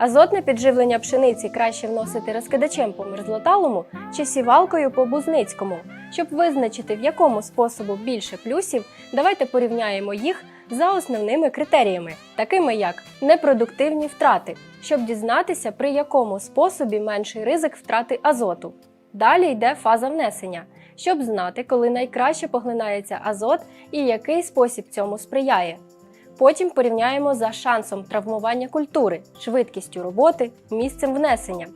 Азотне підживлення пшениці краще вносити розкидачем по мерзлоталому чи сівалкою по бузницькому. Щоб визначити, в якому способу більше плюсів, давайте порівняємо їх за основними критеріями, такими як непродуктивні втрати, щоб дізнатися, при якому способі менший ризик втрати азоту. Далі йде фаза внесення, щоб знати, коли найкраще поглинається азот і який спосіб цьому сприяє. Потім порівняємо за шансом травмування культури, швидкістю роботи, місцем внесення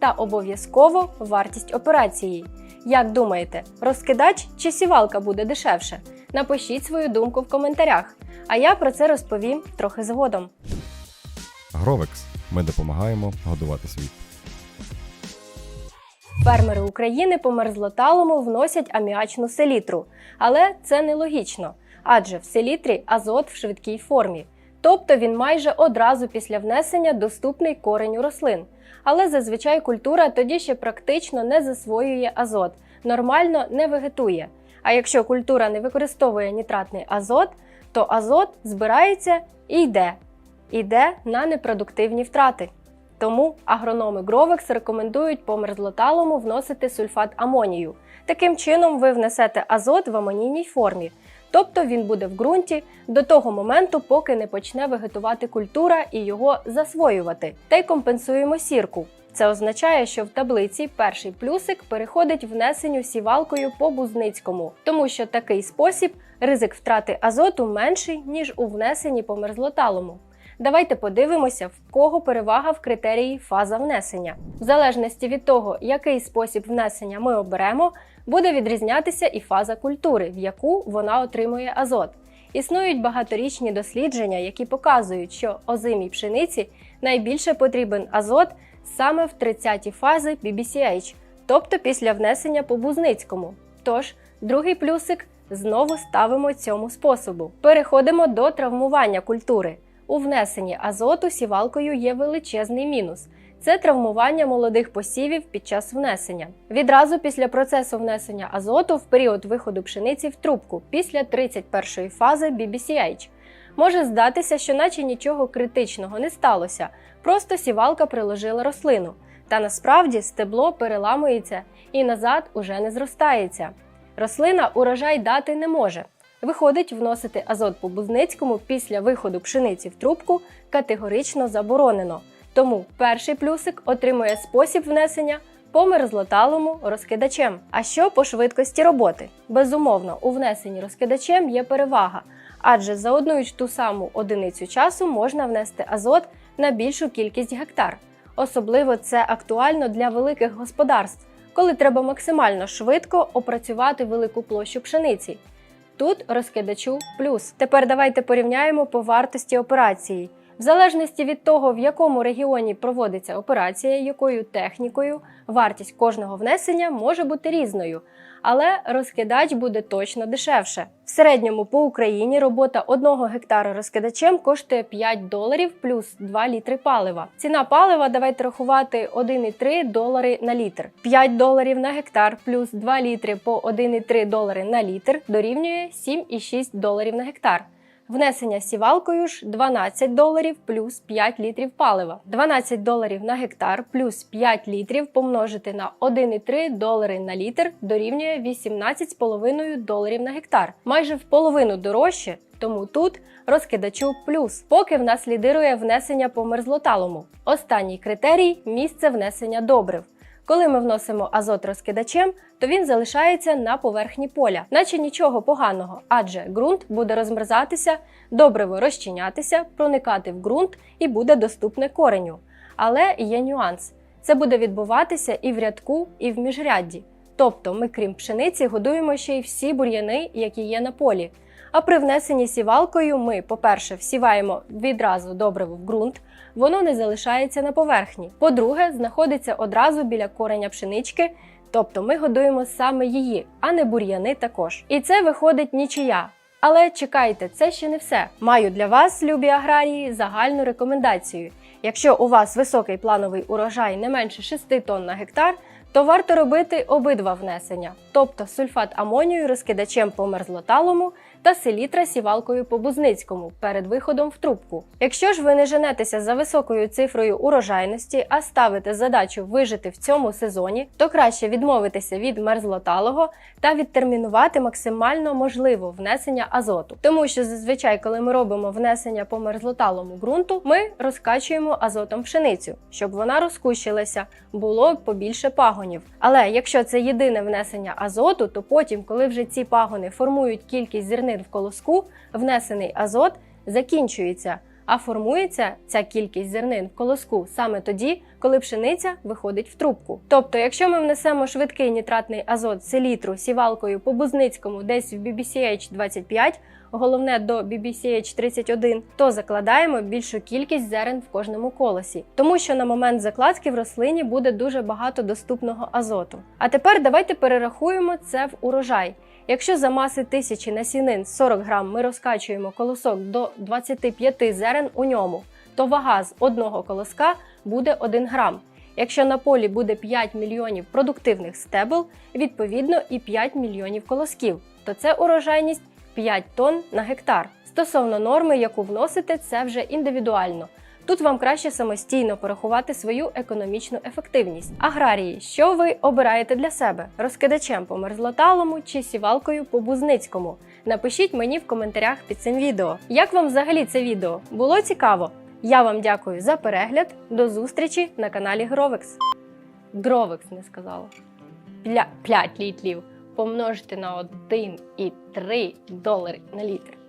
та обов'язково вартість операції. Як думаєте, розкидач чи сівалка буде дешевше? Напишіть свою думку в коментарях, а я про це розповім трохи згодом. Гровекс. Ми допомагаємо годувати світ. Фермери України по мерзлоталому вносять аміачну селітру, але це нелогічно, адже в селітрі азот в швидкій формі, тобто він майже одразу після внесення доступний кореню рослин. Але зазвичай культура тоді ще практично не засвоює азот, нормально не вегетує. А якщо культура не використовує нітратний азот, то азот збирається і йде. Іде на непродуктивні втрати. Тому агрономи Гровекс рекомендують по мерзлоталому вносити сульфат амонію. Таким чином ви внесете азот в амонійній формі, тобто він буде в ґрунті до того моменту, поки не почне вегетувати культура і його засвоювати. Та й компенсуємо сірку. Це означає, що в таблиці перший плюсик переходить внесенню сівалкою по бузницькому, тому що такий спосіб ризик втрати азоту менший, ніж у внесенні по мерзлоталому. Давайте подивимося, в кого перевага в критерії фаза внесення. В залежності від того, який спосіб внесення ми оберемо, буде відрізнятися і фаза культури, в яку вона отримує азот. Існують багаторічні дослідження, які показують, що озимій пшениці найбільше потрібен азот саме в 30-ті фази BBCH, тобто після внесення по бузницькому. Тож, другий плюсик знову ставимо цьому способу. Переходимо до травмування культури. У внесенні азоту сівалкою є величезний мінус. Це травмування молодих посівів під час внесення. Відразу після процесу внесення азоту в період виходу пшениці в трубку після 31-ї фази BBCH. Може здатися, що наче нічого критичного не сталося, просто сівалка приложила рослину. Та насправді стебло переламується і назад уже не зростається. Рослина урожай дати не може. Виходить, вносити азот по бузницькому після виходу пшениці в трубку категорично заборонено. Тому перший плюсик отримує спосіб внесення по мерзлоталому розкидачем. А що по швидкості роботи? Безумовно, у внесенні розкидачем є перевага, адже за одну й ту саму одиницю часу можна внести азот на більшу кількість гектар. Особливо це актуально для великих господарств, коли треба максимально швидко опрацювати велику площу пшениці. Тут розкидачу плюс. Тепер давайте порівняємо по вартості операції. В залежності від того, в якому регіоні проводиться операція, якою технікою, вартість кожного внесення може бути різною, але розкидач буде точно дешевше. В середньому по Україні робота 1 гектара розкидачем коштує 5 доларів плюс 2 літри палива. Ціна палива давайте рахувати 1,3 долари на літр. 5 доларів на гектар плюс 2 літри по 1,3 долари на літр дорівнює 7,6 доларів на гектар. Внесення сівалкою ж 12 доларів плюс 5 літрів палива. 12 доларів на гектар плюс 5 літрів помножити на 1,3 долари на літр дорівнює 18,5 доларів на гектар. Майже в половину дорожче, тому тут розкидачу плюс, поки в нас лідирує внесення по мерзлоталому. Останній критерій місце внесення добрив. Коли ми вносимо азот розкидачем, то він залишається на поверхні поля, наче нічого поганого, адже ґрунт буде розмерзатися, добриво розчинятися, проникати в ґрунт і буде доступне кореню. Але є нюанс: це буде відбуватися і в рядку, і в міжрядді. Тобто ми, крім пшениці, годуємо ще й всі бур'яни, які є на полі. А при внесенні сівалкою ми, по-перше, всіваємо відразу добриво в ґрунт, воно не залишається на поверхні. По-друге, знаходиться одразу біля кореня пшенички, тобто ми годуємо саме її, а не бур'яни також. І це виходить нічия. Але чекайте, це ще не все. Маю для вас, любі аграрії, загальну рекомендацію. Якщо у вас високий плановий урожай не менше 6 тонн на гектар, то варто робити обидва внесення, тобто сульфат амонію розкидачем по мерзлоталому та селітра сівалкою по Бузницькому перед виходом в трубку. Якщо ж ви не женетеся за високою цифрою урожайності, а ставите задачу вижити в цьому сезоні, то краще відмовитися від мерзлоталого та відтермінувати максимально можливо внесення азоту. Тому що зазвичай, коли ми робимо внесення по мерзлоталому ґрунту, ми розкачуємо азотом пшеницю, щоб вона розкущилася, було побільше пагонів. Але якщо це єдине внесення азоту, то потім, коли вже ці пагони формують кількість зернин в колоску, внесений азот закінчується. А формується ця кількість зернин в колоску саме тоді, коли пшениця виходить в трубку. Тобто, якщо ми внесемо швидкий нітратний азот селітру сівалкою по Бузницькому десь в BBCH 25, головне до BBCH 31, то закладаємо більшу кількість зерен в кожному колосі, тому що на момент закладки в рослині буде дуже багато доступного азоту. А тепер давайте перерахуємо це в урожай. Якщо за маси тисячі насінин 40 грам ми розкачуємо колосок до 25 зерен у ньому, то вага з одного колоска буде 1 грам. Якщо на полі буде 5 мільйонів продуктивних стебел, відповідно і 5 мільйонів колосків, то це урожайність 5 тонн на гектар. Стосовно норми, яку вносите, це вже індивідуально. Тут вам краще самостійно порахувати свою економічну ефективність. Аграрії, що ви обираєте для себе? Розкидачем по мерзлоталому чи сівалкою по бузницькому? Напишіть мені в коментарях під цим відео. Як вам взагалі це відео? Було цікаво? Я вам дякую за перегляд. До зустрічі на каналі Гровекс. Гровекс не сказала. Пля 5 літрів помножити на 1,3 долари на літр.